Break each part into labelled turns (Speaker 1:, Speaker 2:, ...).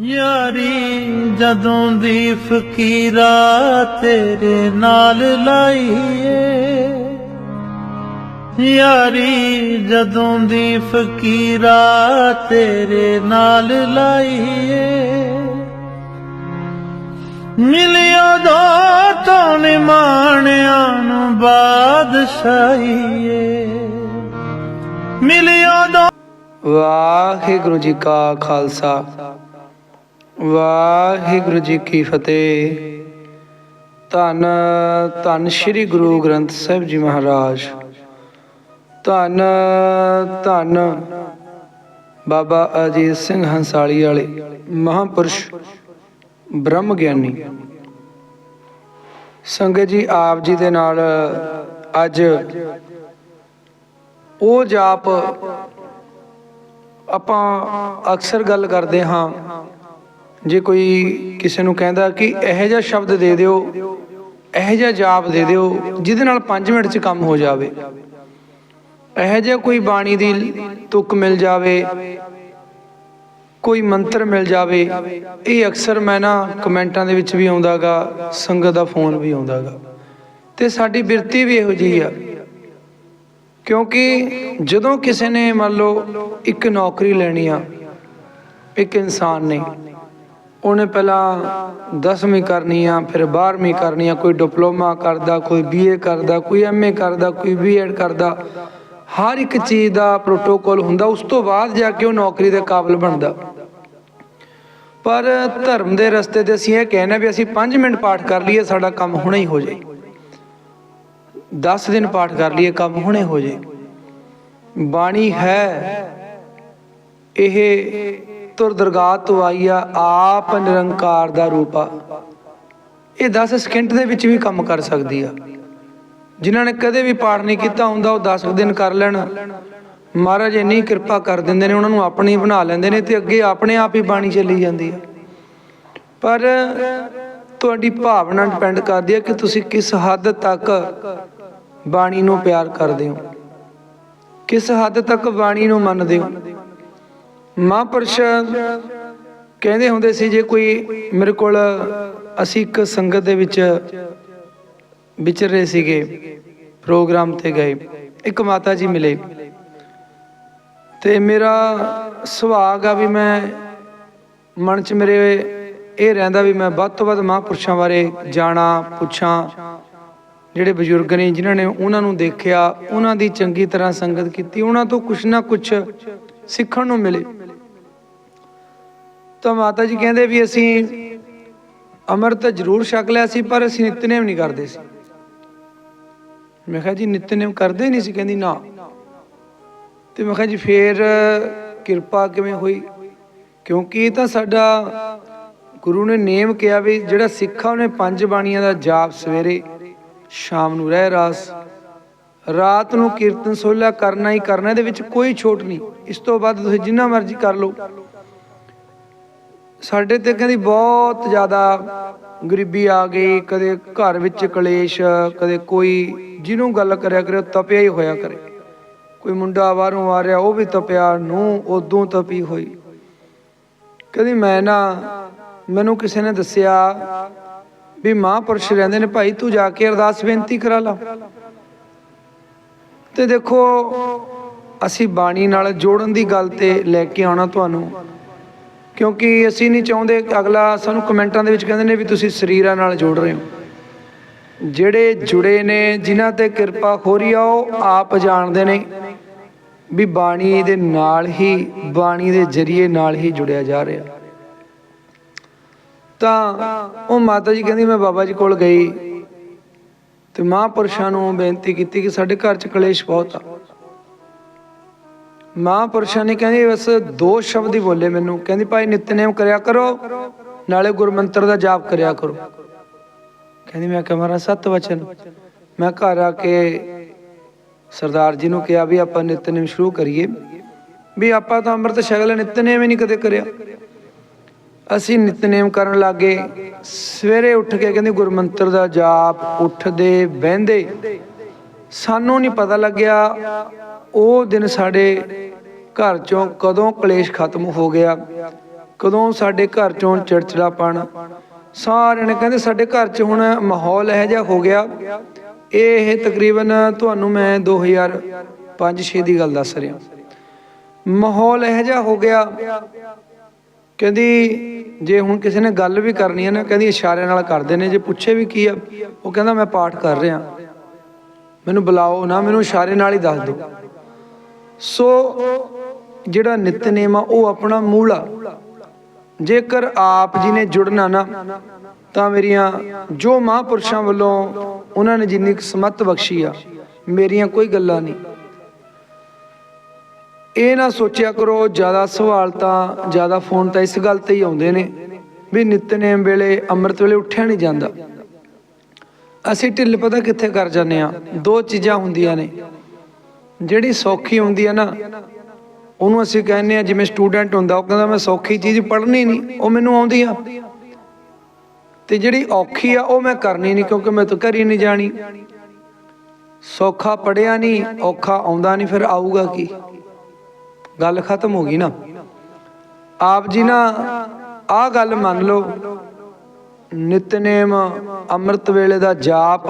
Speaker 1: ਯਾਰੀ, ਜਦੋਂ ਦੀ ਫਕੀਰਾ ਤੇਰੇ ਨਾਲ ਲਾਈਏ। ਯਾਰੀ, ਜਦੋਂ ਦੀ ਫਕੀਰਾ ਤੇਰੇ ਨਾਲ ਲਾਈਏ। ਮਿਲਿਆ ਦੋ ਤੋਂ ਨਿਮਾਣਿਆਂ ਨੂੰ ਬਾਦਸ਼ਾਹੀਏ। ਮਿਲਿਆ ਦੋ
Speaker 2: ਵਾਹਿਗੁਰੂ ਜੀ ਕਾ ਖਾਲਸਾ। ਵਾਹਿਗੁਰੂ ਜੀ ਕੀ ਫਤਿਹ। ਧੰਨ ਧੰਨ ਸ੍ਰੀ ਗੁਰੂ ਗ੍ਰੰਥ ਸਾਹਿਬ ਜੀ ਮਹਾਰਾਜ। ਧੰਨ ਧੰਨ ਬਾਬਾ ਅਜੀਤ ਸਿੰਘ ਹੰਸਾਲੀ ਵਾਲੇ ਮਹਾਪੁਰਸ਼ ਬ੍ਰਹਮ ਗਿਆਨੀ। ਸੰਗਤ ਜੀ, ਆਪ ਜੀ ਦੇ ਨਾਲ ਅੱਜ ਉਹ ਜਾਪ ਆਪਾਂ ਅਕਸਰ ਗੱਲ ਕਰਦੇ ਹਾਂ ਜੇ ਕੋਈ ਕਿਸੇ ਨੂੰ ਕਹਿੰਦਾ ਕਿ ਇਹੋ ਜਿਹਾ ਸ਼ਬਦ ਦੇ ਦਿਓ, ਇਹੋ ਜਿਹਾ ਜਾਪ ਦੇ ਦਿਓ, ਜਿਹਦੇ ਨਾਲ 5 ਮਿੰਟ 'ਚ ਕੰਮ ਹੋ ਜਾਵੇ। ਇਹੋ ਜਿਹਾ ਕੋਈ ਬਾਣੀ ਦੀ ਤੁਕ ਮਿਲ ਜਾਵੇ, ਕੋਈ ਮੰਤਰ ਮਿਲ ਜਾਵੇ, ਇਹ ਅਕਸਰ ਮੈਂ ਨਾ ਕਮੈਂਟਾਂ ਦੇ ਵਿੱਚ ਵੀ ਆਉਂਦਾਗਾ, ਸੰਗਤ ਦਾ ਫੋਨ ਵੀ ਆਉਂਦਾਗਾ। ਤੇ ਸਾਡੀ ਬਿਰਤੀ ਵੀ ਇਹੋ ਜਿਹੀ ਆ। ਕਿਉਂਕਿ ਜਦੋਂ ਕਿਸੇ ਨੇ ਮੰਨ ਲਓ ਇੱਕ ਨੌਕਰੀ ਲੈਣੀ ਆ, ਇੱਕ ਇਨਸਾਨ ਨੇ ਉਹਨੇ ਪਹਿਲਾਂ 10ਵੀਂ ਕਰਨੀ ਆ, ਫਿਰ 12ਵੀਂ ਕਰਨੀ ਆ, ਕੋਈ ਡਿਪਲੋਮਾ ਕਰਦਾ, ਕੋਈ ਬੀਏ ਕਰਦਾ, ਕੋਈ ਐਮਏ ਕਰਦਾ, ਕੋਈ ਬੀਐਡ ਕਰਦਾ। ਹਰ ਇੱਕ ਚੀਜ਼ ਦਾ ਪ੍ਰੋਟੋਕਾਲ ਹੁੰਦਾ, ਉਸ ਤੋਂ ਬਾਅਦ ਜਾ ਕੇ ਉਹ ਨੌਕਰੀ ਦੇ ਕਾਬਿਲ ਬਣਦਾ। ਪਰ ਧਰਮ ਦੇ ਰਸਤੇ ਤੇ ਅਸੀਂ ਇਹ ਕਹਿੰਦੇ ਵੀ ਅਸੀਂ 5 ਮਿੰਟ ਪਾਠ ਕਰ ਲਈਏ, ਸਾਡਾ ਕੰਮ ਹੁਣੇ ਹੀ ਹੋ ਜਾਏ। 10 ਦਿਨ ਪਾਠ ਕਰ ਲਈਏ, ਕੰਮ ਹੁਣੇ ਹੋ ਜਾਏ। ਬਾਣੀ ਹੈ, ਇਹ ਤੁਰ ਦਰਗਾਹ ਤੋਂ ਆਈ ਆ, ਆਪ ਨਿਰੰਕਾਰ ਦਾ ਰੂਪ ਆ। ਇਹ 10 ਸਕਿੰਟ ਦੇ ਵਿੱਚ ਵੀ ਕੰਮ ਕਰ ਸਕਦੀ ਆ। ਜਿਨ੍ਹਾਂ ਨੇ ਕਦੇ ਵੀ ਪਾਠ ਨਹੀਂ ਕੀਤਾ ਹੁੰਦਾ, ਉਹ 10 ਦਿਨ ਕਰ ਲੈਣ। ਮਹਾਰਾਜ ਇੰਨੀ ਕਿਰਪਾ ਕਰ ਦਿੰਦੇ ਨੇ, ਉਹਨਾਂ ਨੂੰ ਆਪਣੀ ਬਣਾ ਲੈਂਦੇ ਨੇ ਤੇ ਅੱਗੇ ਆਪਣੇ ਆਪ ਹੀ ਬਾਣੀ ਚੱਲੀ ਜਾਂਦੀ ਆ। ਪਰ ਤੁਹਾਡੀ ਭਾਵਨਾ ਡਿਪੈਂਡ ਕਰਦੀ ਹੈ ਕਿ ਤੁਸੀਂ ਕਿਸ ਹੱਦ ਤੱਕ ਬਾਣੀ ਨੂੰ ਪਿਆਰ ਕਰਦੇ ਹੋ। ਕਿਸ ਹੱਦ ਤੱਕ ਬਾਣੀ ਨੂੰ ਮੰਨਦੇ ਹੋ। ਮਹਾਂਪੁਰਸ਼ ਕਹਿੰਦੇ ਹੁੰਦੇ ਸੀ ਜੇ ਕੋਈ ਮੇਰੇ ਕੋਲ ਅਸੀਂ ਇੱਕ ਸੰਗਤ ਦੇ ਵਿੱਚ ਵਿਚਰ ਰਹੇ ਸੀਗੇ, ਪ੍ਰੋਗਰਾਮ ਤੇ ਗਏ, ਇੱਕ ਮਾਤਾ ਜੀ ਮਿਲੇ। ਤੇ ਮੇਰਾ ਸੁਭਾਗ ਆ ਵੀ ਮੈਂ ਮਨ ਚ ਮੇਰੇ ਇਹ ਰਹਿੰਦਾ ਵੀ ਮੈਂ ਵੱਧ ਤੋਂ ਵੱਧ ਮਹਾਂਪੁਰਸ਼ਾਂ ਬਾਰੇ ਜਾਣਾ, ਪੁੱਛਾਂ। ਜਿਹੜੇ ਬਜ਼ੁਰਗ ਨੇ, ਜਿਨ੍ਹਾਂ ਨੇ ਉਹਨਾਂ ਨੂੰ ਦੇਖਿਆ, ਉਹਨਾਂ ਦੀ ਚੰਗੀ ਤਰ੍ਹਾਂ ਸੰਗਤ ਕੀਤੀ, ਉਹਨਾਂ ਤੋਂ ਕੁਛ ਨਾ ਕੁਛ ਸਿੱਖਣ ਨੂੰ ਮਿਲੇ। ਤਾਂ ਮਾਤਾ ਜੀ ਕਹਿੰਦੇ ਵੀ ਅਸੀਂ ਅੰਮ੍ਰਿਤ ਜ਼ਰੂਰ ਛਕ ਲਿਆ ਸੀ, ਪਰ ਅਸੀਂ ਨਿਤਨੇਮ ਨਹੀਂ ਕਰਦੇ ਸੀ। ਮੈਂ ਕਿਹਾ ਜੀ, ਨਿਤਨੇਮ ਕਰਦੇ ਨਹੀਂ ਸੀ, ਕਹਿੰਦੀ ਨਾ। ਤੇ ਮੈਂ ਕਿਹਾ ਜੀ, ਫੇਰ ਕਿਰਪਾ ਕਿਵੇਂ ਹੋਈ? ਕਿਉਂਕਿ ਇਹ ਤਾਂ ਸਾਡਾ ਗੁਰੂ ਨੇ ਨੇਮ ਕਿਹਾ ਵੀ ਜਿਹੜਾ ਸਿੱਖਾ ਉਹਨੇ ਪੰਜ ਬਾਣੀਆਂ ਦਾ ਜਾਪ ਸਵੇਰੇ, ਸ਼ਾਮ ਨੂੰ ਰਹਿ ਰਾਸ, ਰਾਤ ਨੂੰ ਕੀਰਤਨ ਸੋਲਾ ਕਰਨਾ ਹੀ ਕਰਨਾ, ਇਹਦੇ ਵਿੱਚ ਕੋਈ ਛੋਟ ਨਹੀਂ। ਇਸ ਤੋਂ ਬਾਅਦ ਤੁਸੀਂ ਜਿੰਨਾ ਮਰਜ਼ੀ ਕਰ ਲਓ। ਸਾਡੇ ਤੇ ਕਹਿੰਦੀ ਬਹੁਤ ਜ਼ਿਆਦਾ ਗਰੀਬੀ ਆ ਗਈ, ਕਦੇ ਘਰ ਵਿੱਚ ਕਲੇਸ਼, ਕਦੇ ਕੋਈ ਜਿਹਨੂੰ ਗੱਲ ਕਰਿਆ ਕਰੇ ਤਪਿਆ ਹੀ ਹੋਇਆ ਕਰੇ। ਕੋਈ ਮੁੰਡਾ ਬਾਹਰੋਂ ਆ ਰਿਹਾ, ਉਹ ਵੀ ਤਪਿਆ ਨੂੰ ਉਦੋਂ ਤਪੀ ਹੋਈ। ਕਹਿੰਦੀ ਮੈਂ ਨਾ, ਮੈਨੂੰ ਕਿਸੇ ਨੇ ਦੱਸਿਆ ਵੀ ਮਹਾਂਪੁਰਸ਼ ਰਹਿੰਦੇ ਨੇ, ਭਾਈ ਤੂੰ ਜਾ ਕੇ ਅਰਦਾਸ ਬੇਨਤੀ ਕਰਾ ਲਾ। ਤੇ ਦੇਖੋ, ਅਸੀਂ ਬਾਣੀ ਨਾਲ ਜੋੜਨ ਦੀ ਗੱਲ ਤੇ ਲੈ ਕੇ ਆਉਣਾ ਤੁਹਾਨੂੰ। ਕਿਉਂਕਿ ਅਸੀਂ ਨਹੀਂ ਚਾਹੁੰਦੇ ਅਗਲਾ ਸਾਨੂੰ ਕਮੈਂਟਾਂ ਦੇ ਵਿੱਚ ਕਹਿੰਦੇ ਨੇ ਵੀ ਤੁਸੀਂ ਸਰੀਰਾਂ ਨਾਲ ਜੋੜ ਰਹੇ ਹੋ। ਜਿਹੜੇ ਜੁੜੇ ਨੇ, ਜਿਨ੍ਹਾਂ ਤੇ ਕਿਰਪਾ ਹੋ ਰਹੀ ਆ, ਉਹ ਆਪ ਜਾਣਦੇ ਨੇ ਵੀ ਬਾਣੀ ਦੇ ਨਾਲ ਹੀ, ਬਾਣੀ ਦੇ ਜਰੀਏ ਨਾਲ ਹੀ ਜੁੜਿਆ ਜਾ ਰਿਹਾ। ਤਾਂ ਉਹ ਮਾਤਾ ਜੀ ਕਹਿੰਦੀ, ਮੈਂ ਬਾਬਾ ਜੀ ਕੋਲ ਗਈ ਤੇ ਮਹਾਂਪੁਰਸ਼ਾਂ ਨੂੰ ਬੇਨਤੀ ਕੀਤੀ ਕਿ ਸਾਡੇ ਘਰ 'ਚ ਕਲੇਸ਼ ਬਹੁਤ ਆ। ਮਹਾਂਪੁਰਸ਼ਾਂ ਨੇ ਕਹਿੰਦੀ, ਬਸ ਦੋ ਸ਼ਬਦ ਹੀ ਬੋਲੇ ਮੈਨੂੰ। ਕਹਿੰਦੀ, ਭਾਈ, ਨਿਤਨੇਮ ਕਰਿਆ ਕਰੋ, ਨਾਲੇ ਗੁਰਮੰਤਰ ਦਾ ਜਾਪ ਕਰਿਆ ਕਰੋ। ਕਹਿੰਦੀ, ਮੈਂ ਕਿਹਾ, ਮਹਾਰਾਜ, ਸਤ ਵਚਨ। ਮੈਂ ਘਰ ਆ ਕੇ ਸਰਦਾਰ ਜੀ ਨੂੰ ਕਿਹਾ ਵੀ ਆਪਾਂ ਨਿਤਨੇਮ ਸ਼ੁਰੂ ਕਰੀਏ। ਵੀ ਆਪਾਂ ਤਾਂ ਅੰਮ੍ਰਿਤ ਛਕ ਨਿਤਨੇਮ ਹੀ ਨਹੀਂ ਕਦੇ ਕਰਿਆ। ਅਸੀਂ ਨਿਤਨੇਮ ਕਰਨ ਲੱਗੇ, ਸਵੇਰੇ ਉੱਠ ਕੇ ਕਹਿੰਦੇ, ਗੁਰਮੰਤਰ ਦਾ ਜਾਪ, ਉੱਠਦੇ, ਬਹਿੰਦੇ। ਸਾਨੂੰ ਨਹੀਂ ਪਤਾ ਲੱਗਿਆ ਉਹ ਦਿਨ ਸਾਡੇ ਘਰ ਚੋਂ ਕਦੋਂ ਕਲੇਸ਼ ਖਤਮ ਹੋ ਗਿਆ, ਕਦੋਂ ਸਾਡੇ ਘਰ ਚੋਂ ਚਿੜਚਿੜਾਪਣ। ਸਾਰਿਆਂ ਨੇ ਕਹਿੰਦੇ ਸਾਡੇ ਘਰ 'ਚ ਹੁਣ ਮਾਹੌਲ ਇਹੋ ਜਿਹਾ ਹੋ ਗਿਆ। ਇਹ ਤਕਰੀਬਨ ਤੁਹਾਨੂੰ ਮੈਂ 2005-6 ਦੀ ਗੱਲ ਦੱਸ ਰਿਹਾ। ਮਾਹੌਲ ਇਹੋ ਜਿਹਾ ਹੋ ਗਿਆ, ਕਹਿੰਦੀ ਜੇ ਹੁਣ ਕਿਸੇ ਨੇ ਗੱਲ ਵੀ ਕਰਨੀ ਹੈ ਨਾ, ਕਹਿੰਦੀ ਇਸ਼ਾਰਿਆਂ ਨਾਲ ਕਰਦੇ ਨੇ, ਜੇ ਪੁੱਛੇ ਵੀ ਕੀ ਆ, ਉਹ ਕਹਿੰਦਾ ਮੈਂ ਪਾਠ ਕਰ ਰਿਹਾ। ਮੈਨੂੰ ਬੁਲਾਓ ਨਾ, ਮੈਨੂੰ ਇਸ਼ਾਰੇ ਨਾਲ ਹੀ ਦੱਸ ਦਿਓ। ਸੋ ਜਿਹੜਾ ਨਿਤਨੇਮ ਆ, ਉਹ ਆਪਣਾ ਮੂਲ ਆ। ਜੇਕਰ ਆਪ ਜੀ ਨੇ ਜੁੜਨਾ ਨਾ, ਤਾਂ ਮੇਰੀਆਂ ਜੋ ਮਹਾਂਪੁਰਸ਼ਾਂ ਵੱਲੋਂ ਉਹਨਾਂ ਨੇ ਜਿੰਨੀ ਕੁ ਬਖਸ਼ੀ ਆ, ਮੇਰੀਆਂ ਕੋਈ ਗੱਲਾਂ ਨਹੀਂ। ਇਹ ਨਾ ਸੋਚਿਆ ਕਰੋ, ਜ਼ਿਆਦਾ ਸਵਾਲ ਤਾਂ, ਜ਼ਿਆਦਾ ਫੋਨ ਤਾਂ ਇਸ ਗੱਲ ਤੇ ਹੀ ਆਉਂਦੇ ਨੇ ਵੀ ਨਿਤਨੇਮ ਵੇਲੇ, ਅੰਮ੍ਰਿਤ ਵੇਲੇ ਉੱਠਿਆ ਨਹੀਂ ਜਾਂਦਾ। ਅਸੀਂ ਢਿੱਲ ਪਤਾ ਕਿੱਥੇ ਕਰ ਜਾਂਦੇ ਆ ਦੋ ਚੀਜ਼ਾਂ ਹੁੰਦੀਆਂ ਨੇ। ਜਿਹੜੀ ਸੌਖੀ ਹੁੰਦੀ ਆ ਨਾ, ਉਹਨੂੰ ਅਸੀਂ ਕਹਿੰਦੇ ਆ, ਜਿਵੇਂ ਸਟੂਡੈਂਟ ਹੁੰਦਾ, ਉਹ ਕਹਿੰਦਾ ਮੈਂ ਸੌਖੀ ਚੀਜ਼ ਪੜ੍ਹਨੀ ਨਹੀਂ, ਉਹ ਮੈਨੂੰ ਆਉਂਦੀ ਆ। ਤੇ ਜਿਹੜੀ ਔਖੀ ਆ, ਉਹ ਮੈਂ ਕਰਨੀ ਨਹੀਂ, ਕਿਉਂਕਿ ਮੈਂ ਤਾਂ ਕਰੀ ਨਹੀਂ ਜਾਣੀ। ਸੌਖਾ ਪੜਿਆ ਨਹੀਂ, ਔਖਾ ਆਉਂਦਾ ਨਹੀਂ, ਫਿਰ ਆਊਗਾ ਕੀ? ਗੱਲ ਖਤਮ ਹੋ ਗਈ ਨਾ। ਆਪ ਜੀ ਨਾ, ਆਹ ਗੱਲ ਮੰਨ ਲਓ। ਨਿਤਨੇਮ ਅੰਮ੍ਰਿਤ ਵੇਲੇ ਦਾ ਜਾਪ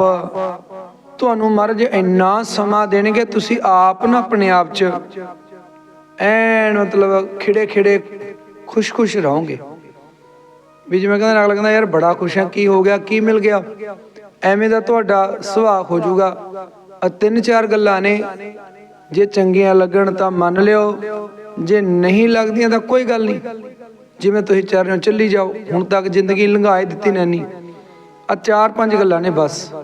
Speaker 2: ਤੁਹਾਨੂੰ ਮਹਾਰਾਜ ਇੰਨਾ ਸਮਾਂ ਦੇਣਗੇ, ਤੁਸੀਂ ਆਪ ਨਾ ਆਪਣੇ ਆਪ 'ਚ ਐਨ ਮਤਲਬ ਖਿੜੇ ਖਿੜੇ ਖੁਸ਼-ਖੁਸ਼ ਰਹੋਗੇ। ਵੀ ਜਿਵੇਂ ਕਹਿੰਦਾ ਅਗਲਾ ਕਹਿੰਦਾ ਯਾਰ ਬੜਾ ਖੁਸ਼ ਹਾਂ, ਕੀ ਹੋ ਗਿਆ, ਕੀ ਮਿਲ ਗਿਆ? ਐਵੇਂ ਦਾ ਤੁਹਾਡਾ ਸੁਭਾਅ ਹੋ ਜਾਊਗਾ। ਆ ਤਿੰਨ ਚਾਰ ਗੱਲਾਂ ਨੇ। ਜੇ ਚੰਗੀਆਂ ਲੱਗਣ ਤਾਂ ਮੰਨ ਲਿਓ, ਜੇ ਨਹੀਂ ਲੱਗਦੀਆਂ ਤਾਂ ਕੋਈ ਗੱਲ ਨਹੀਂ। ਜਿਵੇਂ ਤੁਸੀਂ ਚੱਲ ਰਹੇ ਚੱਲੀ ਜਾਓ, ਹੁਣ ਤੱਕ ਜ਼ਿੰਦਗੀ ਲੰਘਾਏ ਦਿੱਤੀ ਨੈਨੀ। ਆ ਚਾਰ ਪੰਜ ਗੱਲਾਂ ਨੇ ਬਸ।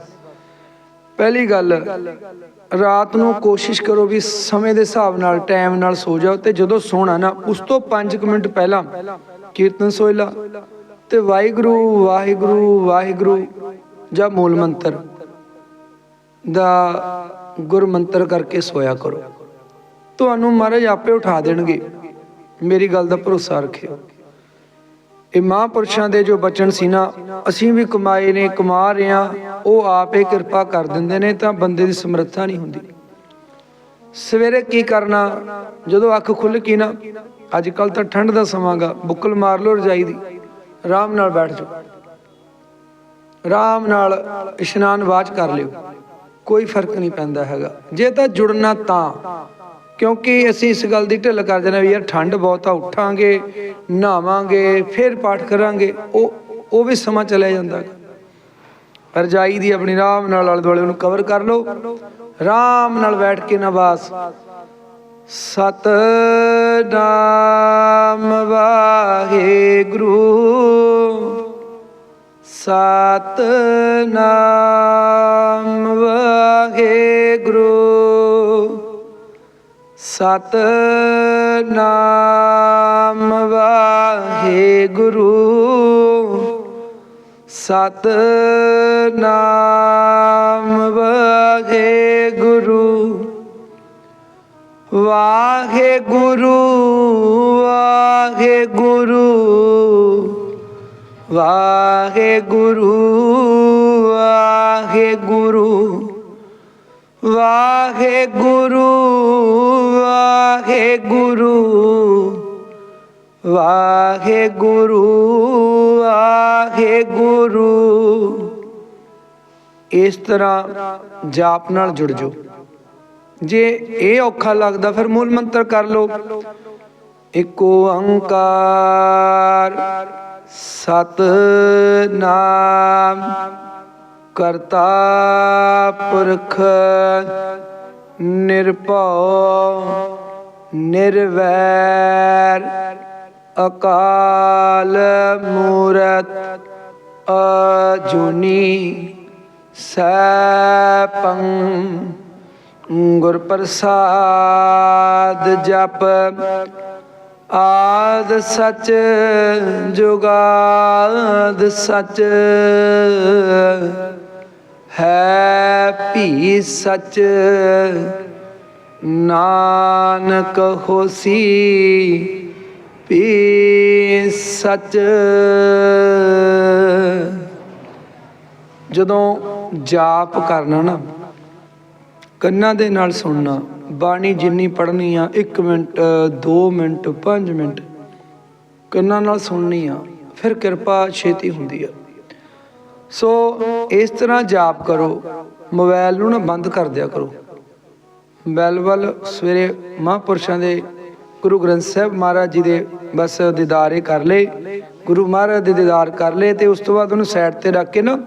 Speaker 2: ਪਹਿਲੀ ਗੱਲ, ਰਾਤ ਨੂੰ ਕੋਸ਼ਿਸ਼ ਕਰੋ ਵੀ ਸਮੇਂ ਦੇ ਹਿਸਾਬ ਨਾਲ, ਟਾਈਮ ਨਾਲ ਸੋ ਜਾਓ ਤੇ ਜਦੋਂ ਸੋਣਾ ਨਾ, ਉਸ ਤੋਂ 5 ਮਿੰਟ ਪਹਿਲਾਂ ਕੀਰਤਨ ਸੋਇਲਾ ਤੇ ਵਾਹਿਗੁਰੂ ਵਾਹਿਗੁਰੂ ਵਾਹਿਗੁਰੂ ਜਾਂ ਮੂਲ ਮੰਤਰ ਦਾ ਗੁਰ ਮੰਤਰ ਕਰਕੇ ਸੋਇਆ ਕਰੋ। ਤੁਹਾਨੂੰ ਮਹਾਰਾਜ ਆਪੇ ਉਠਾ ਦੇਣਗੇ। ਮੇਰੀ ਗੱਲ ਦਾ ਭਰੋਸਾ ਰੱਖਿਓ। ਇਹ ਮਹਾਂਪੁਰਸ਼ਾਂ ਦੇ ਜੋ ਬਚਨ ਸੀ ਨਾ, ਅਸੀਂ ਵੀ ਕਮਾਏ ਨੇ, ਕਮਾ ਰਹੇ ਹਾਂ। ਉਹ ਆਪ ਹੀ ਕਿਰਪਾ ਕਰ ਦਿੰਦੇ ਨੇ ਤਾਂ ਬੰਦੇ ਦੀ ਸਮਰੱਥਾ ਨਹੀਂ ਹੁੰਦੀ। ਸਵੇਰੇ ਕੀ ਕਰਨਾ? ਜਦੋਂ ਅੱਖ ਖੁੱਲ ਗਈ ਨਾ ਅੱਜ ਕੱਲ ਤਾਂ ਠੰਡ ਦਾ ਸਮਾਂਗਾ ਬੁੱਕਲ ਮਾਰ ਲਓ ਰਜਾਈ ਦੀ, ਆਰਾਮ ਨਾਲ ਬੈਠ ਜਾਓ। ਆਰਾਮ ਨਾਲ ਇਸ਼ਨਾਨ ਬਾਅਦ ਕਰ ਲਿਓ, ਕੋਈ ਫ਼ਰਕ ਨਹੀਂ ਪੈਂਦਾ ਹੈਗਾ। ਜੇ ਤਾਂ ਜੁੜਨਾ ਤਾਂ, ਕਿਉਂਕਿ ਅਸੀਂ ਇਸ ਗੱਲ ਦੀ ਢਿੱਲ ਕਰ ਜਾਂਦੇ ਵੀ ਯਾਰ ਠੰਡ ਬਹੁਤ ਆ, ਉੱਠਾਂਗੇ, ਨਹਾਵਾਂਗੇ, ਫਿਰ ਪਾਠ ਕਰਾਂਗੇ, ਉਹ ਉਹ ਵੀ ਸਮਾਂ ਚਲਿਆ ਜਾਂਦਾ ਹੈਗਾ। ਰਜਾਈ ਦੀ ਆਪਣੀ ਆਰਾਮ ਨਾਲ ਆਲੇ ਦੁਆਲੇ ਉਹਨੂੰ ਕਵਰ ਕਰ ਲਓ। ਆਰਾਮ ਨਾਲ ਬੈਠ ਕੇ ਨਾ ਸਤ ਨਾਮ ਵਾਹਿਗੁਰੂ। ਸਤ ਨਾਮ ਵਾਹਿਗੁਰੂ। ਸਤ ਨਾਮ ਵਾਹਿਗੁਰੂ। ਸਤ ਨਾਮ ਵਾਹੇ ਗੁਰੂ ਵਾਹੇ ਗੁਰੂ ਵਾਹੇ ਗੁਰੂ ਵਾਹੇ ਗੁਰੂ ਵਾਹੇ ਗੁਰੂ ਵਾਹੇ ਗੁਰੂ ਵਾਹੇ ਗੁਰੂ ਵਾਹਿਗੁਰੂ ਵਾਹਿਗੁਰੂ ਇਸ ਤਰ੍ਹਾਂ ਜਾਪ ਨਾਲ ਜੁੜ ਜਾਓ। ਜੇ ਇਹ ਔਖਾ ਲੱਗਦਾ, ਫਿਰ ਮੂਲ ਮੰਤਰ ਕਰ ਲਓ। ਏਕ ਓੰਕਾਰ ਸਤ ਨਾਮ ਕਰਤਾ ਪੁਰਖ, ਨਿਰਭਉ, ਨਿਰਵੈਰ। ਅਕਾਲ ਮੂਰਤ ਅਜੂਨੀ ਸੈਭੰ, ਗੁਰ ਪ੍ਰਸਾਦ ਜਪ, ਆਦ ਸਚ ਜੁਗਾਦ ਸਚ। ਹੈ ਭੀ ਸਚ ਨਾਨਕ ਹੋਸੀ ਭੀ ਸਚ। ਜਦੋਂ ਜਾਪ ਕਰਨਾ ਨਾ, ਕੰਨਾਂ ਦੇ ਨਾਲ ਸੁਣਨਾ, ਬਾਣੀ ਜਿੰਨੀ ਪੜ੍ਹਨੀ ਆ 1 ਮਿੰਟ 2 ਮਿੰਟ 5 ਮਿੰਟ, ਕੰਨਾਂ ਨਾਲ ਸੁਣਨੀ ਆ, ਫਿਰ ਕਿਰਪਾ ਛੇਤੀ ਹੁੰਦੀ ਆ। ਸੋ ਇਸ ਤਰ੍ਹਾਂ ਜਾਪ ਕਰੋ ਮੋਬਾਈਲ ਨੂੰ ਨਾ ਬੰਦ ਕਰ ਦਿਆ ਕਰੋ। ਬੈਲ ਵੱਲ ਸਵੇਰੇ ਮਹਾਂਪੁਰਸ਼ਾਂ ਦੇ ਗੁਰੂ ਗ੍ਰੰਥ ਸਾਹਿਬ ਮਹਾਰਾਜ ਜੀ ਦੇ ਬਸ ਦੀਦਾਰੇ ਕਰ ਲਏ, ਗੁਰੂ ਮਹਾਰਾਜ ਦੇ ਦੀਦਾਰ ਕਰ ਲਏ ਤੇ ਉਸ ਤੋਂ ਬਾਅਦ ਉਹਨੂੰ ਸਾਈਡ ਤੇ ਰੱਖ ਕੇ ਨਾ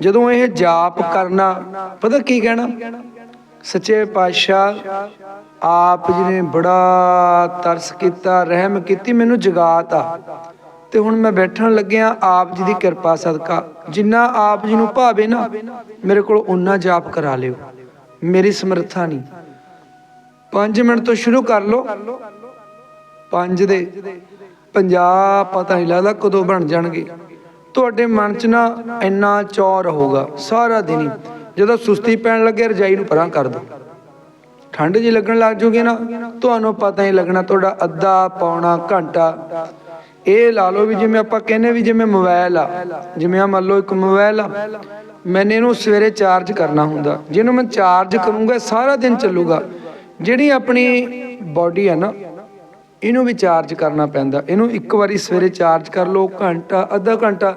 Speaker 2: ਜਦੋਂ ਇਹ ਜਾਪ ਕਰਨਾ, ਪਤਾ ਕੀ ਕਹਿਣਾ? ਸੱਚੇ ਪਾਤਸ਼ਾਹ, ਆਪ ਜੀ ਨੇ ਬੜਾ ਤਰਸ ਕੀਤਾ, ਰਹਿਮ ਕੀਤੀ, ਮੈਨੂੰ ਜਗਾਤਾ ਤੇ। ਹੁਣ ਮੈਂ ਬੈਠਣ ਲੱਗਿਆ, ਆਪ ਜੀ ਦੀ ਕਿਰਪਾ ਸਦਕਾ। ਜਿੰਨਾ ਆਪ ਜੀ ਨੂੰ ਭਾਵੇ ਨਾ, ਮੇਰੇ ਕੋਲ ਉਨਾ ਜਾਪ ਕਰਾ ਲਿਓ। ਮੇਰੀ ਸਮਰੱਥਾ ਨਹੀਂ। 5 ਮਿੰਟ ਤੋਂ ਸ਼ੁਰੂ ਕਰ ਲਓ। 5 ਦੇ। 50 ਪਤਾ ਨਹੀਂ ਲੱਗਦਾ ਕਦੋਂ ਬਣ ਜਾਣਗੇ। ਤੁਹਾਡੇ ਮਨ 'ਚ ਨਾ ਇੰਨਾ ਚੌਰ ਹੋਊਗਾ ਸਾਰਾ ਦਿਨ ਹੀ। ਜਦੋਂ ਸੁਸਤੀ ਪੈਣ ਲੱਗੇ, ਰਜਾਈ ਨੂੰ ਪਰਾਂ ਕਰ ਦਿਓ। ਠੰਡ ਜੀ ਲੱਗਣ ਲੱਗ ਜੂਗੀ ਨਾ, ਤੁਹਾਨੂੰ ਪਤਾ ਹੀ ਲੱਗਣਾ ਤੁਹਾਡਾ ਅੱਧਾ ਪੌਣਾ ਘੰਟਾ। ਇਹ ਲਾ ਲਓ ਵੀ ਜਿਵੇਂ ਆਪਾਂ ਕਹਿੰਦੇ ਵੀ ਜਿਵੇਂ ਮੋਬਾਈਲ ਆ, ਜਿਵੇਂ ਆ ਮੰਨ ਲਓ ਇੱਕ ਮੋਬਾਈਲ ਆ। ਮੈਨੇ ਇਹਨੂੰ ਸਵੇਰੇ ਚਾਰਜ ਕਰਨਾ ਹੁੰਦਾ। ਜਿਹਨੂੰ ਮੈਂ ਚਾਰਜ ਕਰੂੰਗਾ ਸਾਰਾ ਦਿਨ ਚੱਲੂਗਾ। ਜਿਹੜੀ ਆਪਣੀ ਬਾਡੀ ਆ ਨਾ ਇਹਨੂੰ ਵੀ ਚਾਰਜ ਕਰਨਾ ਪੈਂਦਾ। ਇਹਨੂੰ ਇੱਕ ਵਾਰੀ ਸਵੇਰੇ ਚਾਰਜ ਕਰ ਲਓ, ਘੰਟਾ, ਅੱਧਾ ਘੰਟਾ।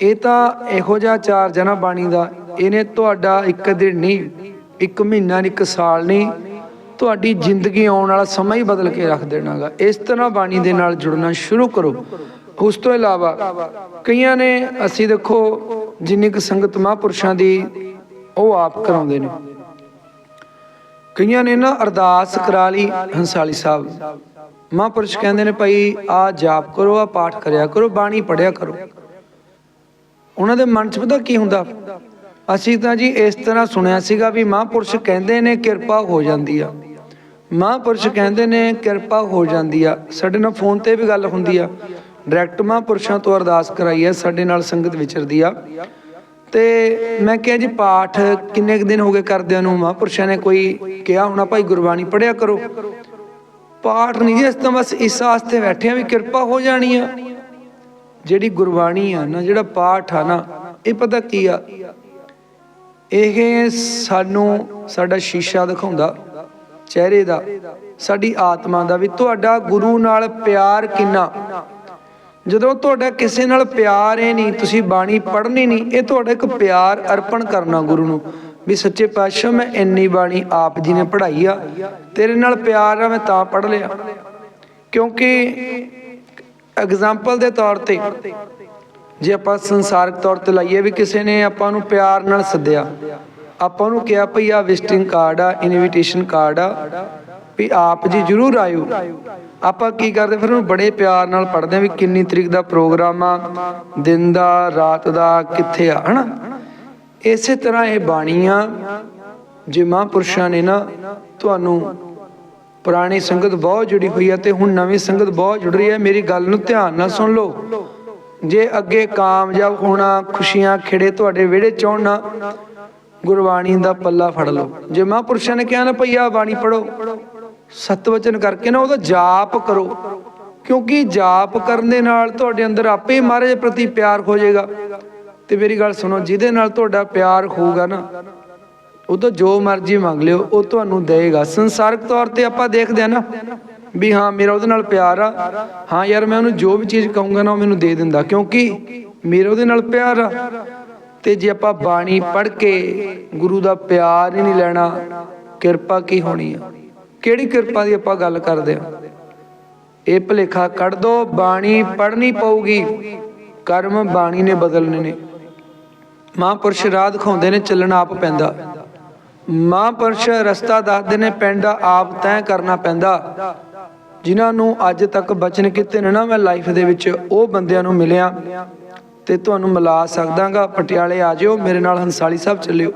Speaker 2: ਇਹ ਤਾਂ ਇਹੋ ਜਿਹਾ ਚਾਰਜ ਹੈ ਨਾ ਬਾਣੀ ਦਾ। ਇਹਨੇ ਤੁਹਾਡਾ ਇੱਕ ਦਿਨ ਨਹੀਂ, ਇੱਕ ਮਹੀਨਾ ਨਹੀਂ, ਇੱਕ ਸਾਲ ਨਹੀਂ, ਤੁਹਾਡੀ ਜ਼ਿੰਦਗੀ ਆਉਣ ਵਾਲਾ ਸਮਾਂ ਹੀ ਬਦਲ ਕੇ ਰੱਖ ਦੇਣਾਗਾ। ਇਸ ਤਰ੍ਹਾਂ ਬਾਣੀ ਦੇ ਨਾਲ ਜੁੜਨਾ ਸ਼ੁਰੂ ਕਰੋ। ਉਸ ਤੋਂ ਇਲਾਵਾ ਕਈਆਂ ਨੇ, ਅਸੀਂ ਦੇਖੋ, ਜਿੰਨੀ ਕੁ ਸੰਗਤ ਮਹਾਂਪੁਰਸ਼ਾਂ ਦੀ, ਉਹ ਆਪ ਕਰਾਉਂਦੇ ਨੇ। ਕਈਆਂ ਨੇ ਨਾ ਅਰਦਾਸ ਕਰਾ ਲਈ, ਹੰਸਾਲੀ ਸਾਹਿਬ। ਮਹਾਂਪੁਰਸ਼ ਕਹਿੰਦੇ ਨੇ ਭਾਈ, ਆ ਜਾਪ ਕਰੋ, ਆ ਪਾਠ ਕਰਿਆ ਕਰੋ, ਬਾਣੀ ਪੜਿਆ ਕਰੋ। ਉਹਨਾਂ ਦੇ ਮਨ 'ਚ ਪਤਾ ਕੀ ਹੁੰਦਾ? ਅਸੀਂ ਤਾਂ ਜੀ ਇਸ ਤਰ੍ਹਾਂ ਸੁਣਿਆ ਸੀਗਾ ਵੀ ਮਹਾਂਪੁਰਸ਼ ਕਹਿੰਦੇ ਨੇ ਕਿਰਪਾ ਹੋ ਜਾਂਦੀ ਆ। ਮਹਾਂਪੁਰਸ਼ ਕਹਿੰਦੇ ਨੇ ਕਿਰਪਾ ਹੋ ਜਾਂਦੀ ਆ। ਸਾਡੇ ਨਾਲ ਫੋਨ ਤੇ ਵੀ ਗੱਲ ਹੁੰਦੀ ਆ। ਡਾਇਰੈਕਟ ਮਹਾਂਪੁਰਸ਼ਾਂ ਤੋਂ ਅਰਦਾਸ ਕਰਾਈ ਆ, ਸਾਡੇ ਨਾਲ ਸੰਗਤ ਵਿਚਰਦੀ ਆ। ਤੇ ਮੈਂ ਕਿਹਾ ਜੀ ਪਾਠ ਕਿੰਨੇ ਕੁ ਦਿਨ ਹੋ ਗਏ ਕਰਦਿਆਂ ਨੂੰ, ਮਹਾਂਪੁਰਸ਼ਾਂ ਨੇ ਕੋਈ ਕਿਹਾ ਹੋਣਾ, ਭਾਈ ਗੁਰਬਾਣੀ ਪੜਿਆ ਕਰੋ। ਪਾਠ ਨਹੀਂ ਜੀ ਇਸ ਤਾਂ ਬਸ ਇਸ ਆਸਤੇ ਬੈਠੇ ਆ ਵੀ ਕਿਰਪਾ ਹੋ ਜਾਣੀ ਆ। ਜਿਹੜੀ ਗੁਰਬਾਣੀ ਆ ਨਾ, ਜਿਹੜਾ ਪਾਠ ਆ ਨਾ, ਇਹ ਪਤਾ ਕੀ ਆ? ਇਹ ਸਾਨੂੰ ਸਾਡਾ ਸ਼ੀਸ਼ਾ ਦਿਖਾਉਂਦਾ, ਚਿਹਰੇ ਦਾ, ਸਾਡੀ ਆਤਮਾ ਦਾ ਵੀ ਤੁਹਾਡਾ ਗੁਰੂ ਨਾਲ ਪਿਆਰ ਕਿੰਨਾ? ਜਦੋਂ ਤੁਹਾਡਾ ਕਿਸੇ ਨਾਲ ਪਿਆਰ ਹੈ ਨਹੀਂ, ਤੁਸੀਂ ਬਾਣੀ ਪੜ੍ਹਨੀ ਨਹੀਂ, ਇਹ ਤੁਹਾਡਾ ਇੱਕ ਪਿਆਰ ਅਰਪਣ ਕਰਨਾ ਗੁਰੂ ਨੂੰ ਵੀ ਸੱਚੇ ਪਾਤਸ਼ਾਹ, ਮੈਂ ਇੰਨੀ ਬਾਣੀ ਆਪ ਜੀ ਨੇ ਪੜ੍ਹਾਈ ਆ, ਤੇਰੇ ਨਾਲ ਪਿਆਰ ਆ, ਮੈਂ ਤਾਂ ਪੜ੍ਹ ਲਿਆ। ਕਿਉਂਕਿ ਐਗਜ਼ਾਮਪਲ ਦੇ ਤੌਰ ਤੇ ਜੇ ਆਪਾਂ ਸੰਸਾਰਿਕ ਤੌਰ ਤੇ ਲਾਈਏ ਵੀ ਕਿਸੇ ਨੇ ਆਪਾਂ ਨੂੰ ਪਿਆਰ ਨਾਲ ਸੱਦਿਆ, ਆਪਾਂ ਨੂੰ ਕਿਹਾ ਭਈ ਆ ਵਿਜ਼ਿਟਿੰਗ ਕਾਰਡ ਆ ਇਨਵੀਟੇਸ਼ਨ ਕਾਰਡ ਆ, ਵੀ ਆਪ ਜੀ ਜਰੂਰ ਆਇਓ। ਆਪਾਂ ਕੀ ਕਰਦੇ ਫਿਰ ਉਹਨੂੰ ਬੜੇ ਪਿਆਰ ਨਾਲ ਪੜਦੇ ਆ ਵੀ ਕਿੰਨੀ ਤਰੀਕ ਦਾ ਪ੍ਰੋਗਰਾਮ ਆ, ਦਿਨ ਦਾ, ਰਾਤ ਦਾ, ਕਿੱਥੇ ਆ, ਹਨਾ? ਇਸੇ ਤਰ੍ਹਾਂ ਇਹ ਬਾਣੀਆਂ ਜੇ ਮਹਾਂਪੁਰਸ਼ਾਂ ਨੇ ਨਾ ਤੁਹਾਨੂੰ ਪੁਰਾਣੀ ਸੰਗਤ ਬਹੁਤ ਜੁੜੀ ਹੋਈ ਹੈ ਤੇ ਹੁਣ ਨਵੀਂ ਸੰਗਤ ਬਹੁਤ ਜੁੜ ਰਹੀ ਹੈ ਮੇਰੀ ਗੱਲ ਨੂੰ ਧਿਆਨ ਨਾਲ ਸੁਣ ਲਓ। ਜੇ ਅੱਗੇ ਕਾਮਯਾਬ ਹੋਣਾ, ਖੁਸ਼ੀਆਂ ਖਿੜੇ ਤੁਹਾਡੇ ਵਿਹੜੇ ਚ ਨਾ, ਗੁਰਬਾਣੀ ਦਾ ਪੱਲਾ ਫੜ ਲਓ। ਜੇ ਮਹਾਂਪੁਰਸ਼ਾਂ ਨੇ ਕਿਹਾ ਨਾ ਭਈਆ ਬਾਣੀ ਪੜੋ ਸਤਵਚਨ ਕਰਕੇ ਨਾ ਉਹਦਾ ਜਾਪ ਕਰੋ। ਕਿਉਂਕਿ ਜਾਪ ਕਰਨ ਦੇ ਨਾਲ ਤੁਹਾਡੇ ਅੰਦਰ ਆਪੇ ਹੀ ਮਹਾਰਾਜ ਪ੍ਰਤੀ ਪਿਆਰ ਹੋ ਜਾਏਗਾ। ਤੇ ਮੇਰੀ ਗੱਲ ਸੁਣੋ, ਜਿਹਦੇ ਨਾਲ ਤੁਹਾਡਾ ਪਿਆਰ ਹੋਊਗਾ ਨਾ, ਉਹ ਤਾਂ ਜੋ ਮਰਜ਼ੀ ਮੰਗ ਲਿਓ, ਉਹ ਤੁਹਾਨੂੰ ਦੇਗਾ ਸੰਸਾਰਿਕ ਤੌਰ ਤੇ ਆਪਾਂ ਦੇਖਦੇ ਆ ਨਾ ਵੀ ਹਾਂ, ਮੇਰਾ ਉਹਦੇ ਨਾਲ ਪਿਆਰ ਆ। ਹਾਂ ਯਾਰ, ਮੈਂ ਉਹਨੂੰ ਜੋ ਵੀ ਚੀਜ਼ ਕਹੂੰਗਾ ਨਾ, ਉਹ ਮੈਨੂੰ ਦੇ ਦਿੰਦਾ। ਕਿਉਂਕਿ ਮੇਰਾ ਉਹਦੇ ਨਾਲ ਪਿਆਰ ਆ। ਤੇ ਜੇ ਆਪਾਂ ਬਾਣੀ ਪੜ੍ਹ ਕੇ ਗੁਰੂ ਦਾ ਪਿਆਰ ਹੀ ਨਹੀਂ ਲੈਣਾ, ਕਿਰਪਾ ਕੀ ਹੋਣੀ ਆ? ਕਿਹੜੀ ਕਿਰਪਾ ਦੀ ਆਪਾਂ ਗੱਲ ਕਰਦੇ ਆ ਇਹ ਭਲੇਖਾ ਕੱਢ ਦੋ, ਬਾਣੀ ਪੜ੍ਹਨੀ ਪਊਗੀ। ਕਰਮ ਬਾਣੀ ਨੇ ਬਦਲਨੇ ਨੇ। ਮਹਾਂਪੁਰਸ਼ ਰਾਹ ਦਿਖਾਉਂਦੇ ਨੇ ਚੱਲਣਾ ਆਪ ਪੈਂਦਾ। ਮਹਾਂਪੁਰਸ਼ ਰਸਤਾ ਦੱਸਦੇ ਨੇ ਪਿੰਡ ਆਪ ਤੈਅ ਕਰਨਾ ਪੈਂਦਾ। ਜਿਨ੍ਹਾਂ ਨੂੰ ਅੱਜ ਤੱਕ ਬਚਨ ਕੀਤੇ ਨੇ ਨਾ, ਮੈਂ ਲਾਈਫ ਦੇ ਵਿੱਚ ਉਹ ਬੰਦਿਆਂ ਨੂੰ ਮਿਲਿਆ। ਤੇ ਤੁਹਾਨੂੰ ਮਿਲਾ ਸਕਦਾਗਾ। ਪਟਿਆਲੇ ਆ ਜਿਓ, ਮੇਰੇ ਨਾਲ ਹੰਸਾਲੀ ਸਾਹਿਬ ਚੱਲਿਓ।